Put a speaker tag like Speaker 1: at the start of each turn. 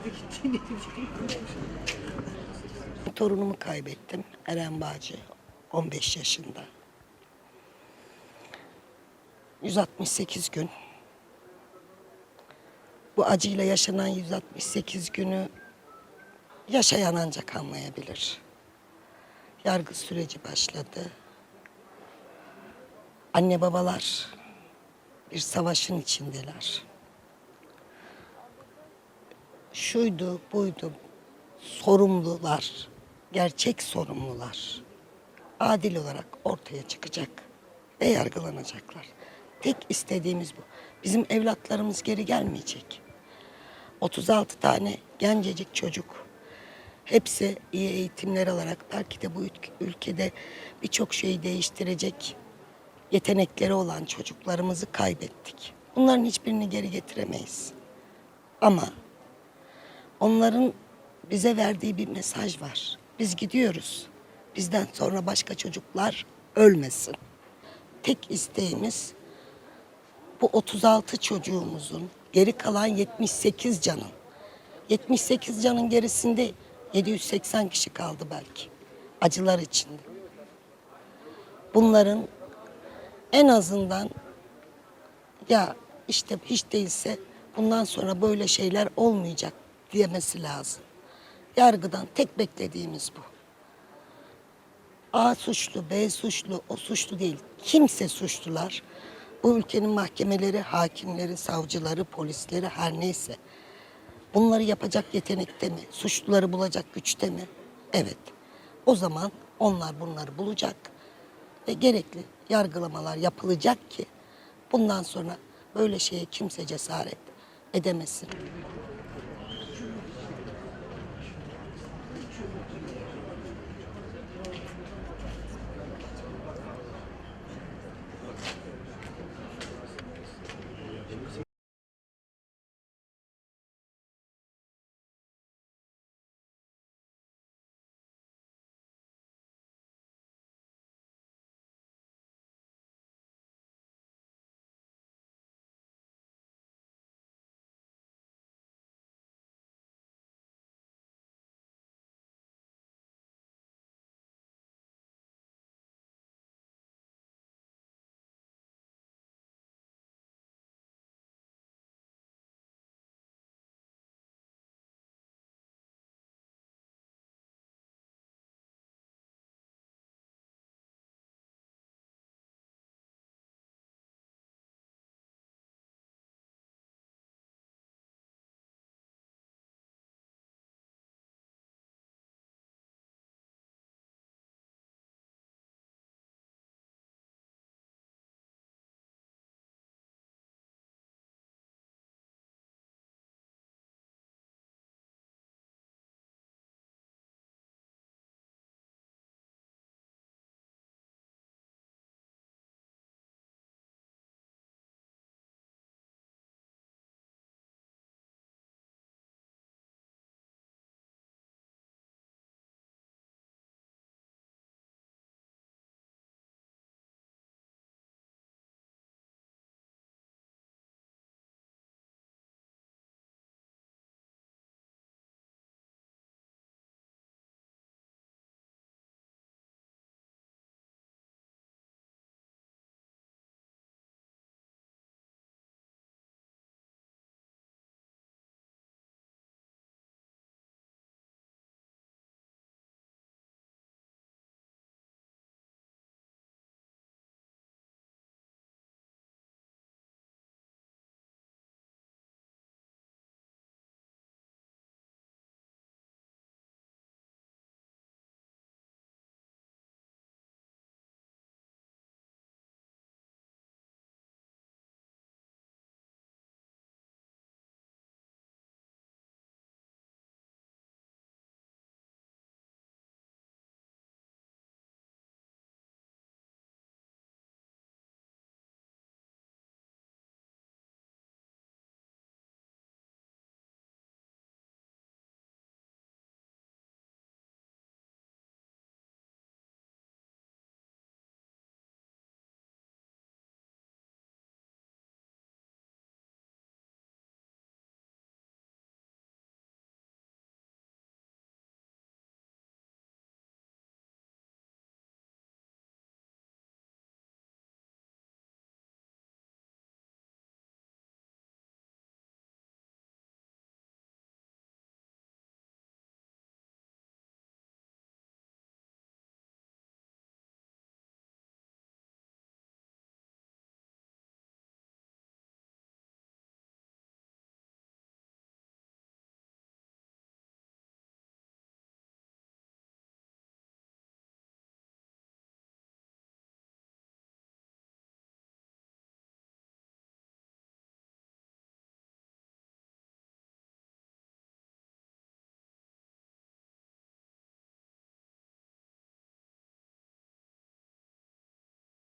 Speaker 1: Torunumu kaybettim. Eren Bağcı. 15 yaşında. 168 gün. Bu acıyla yaşanan 168 günü yaşayan ancak anlayabilir. Yargı süreci başladı. Anne babalar bir savaşın içindeler. Şuydu, buydu, sorumlular, gerçek sorumlular adil olarak ortaya çıkacak ve yargılanacaklar. Tek istediğimiz bu. Bizim evlatlarımız geri gelmeyecek. 36 tane gencecik çocuk. Hepsi iyi eğitimler alarak belki de bu ülk- ülkede birçok şeyi değiştirecek yetenekleri olan çocuklarımızı kaybettik. Bunların hiçbirini geri getiremeyiz. Ama onların bize verdiği bir mesaj var. Biz gidiyoruz. Bizden sonra başka çocuklar ölmesin. Tek isteğimiz bu 36 çocuğumuzun geri kalan 78 canın. 78 canın gerisinde 780 kişi kaldı belki. Acılar içinde. Bunların en azından ya işte hiç değilse bundan sonra böyle şeyler olmayacak diyemesi lazım. Yargıdan tek beklediğimiz bu. A suçlu, B suçlu, o suçlu değil. Kimse suçlular. Bu ülkenin mahkemeleri, hakimleri, savcıları, polisleri her neyse. Bunları yapacak yetenekte mi? Suçluları bulacak güçte mi? Evet. O zaman onlar bunları bulacak ve gerekli yargılamalar yapılacak ki bundan sonra böyle şeye kimse cesaret edemesin.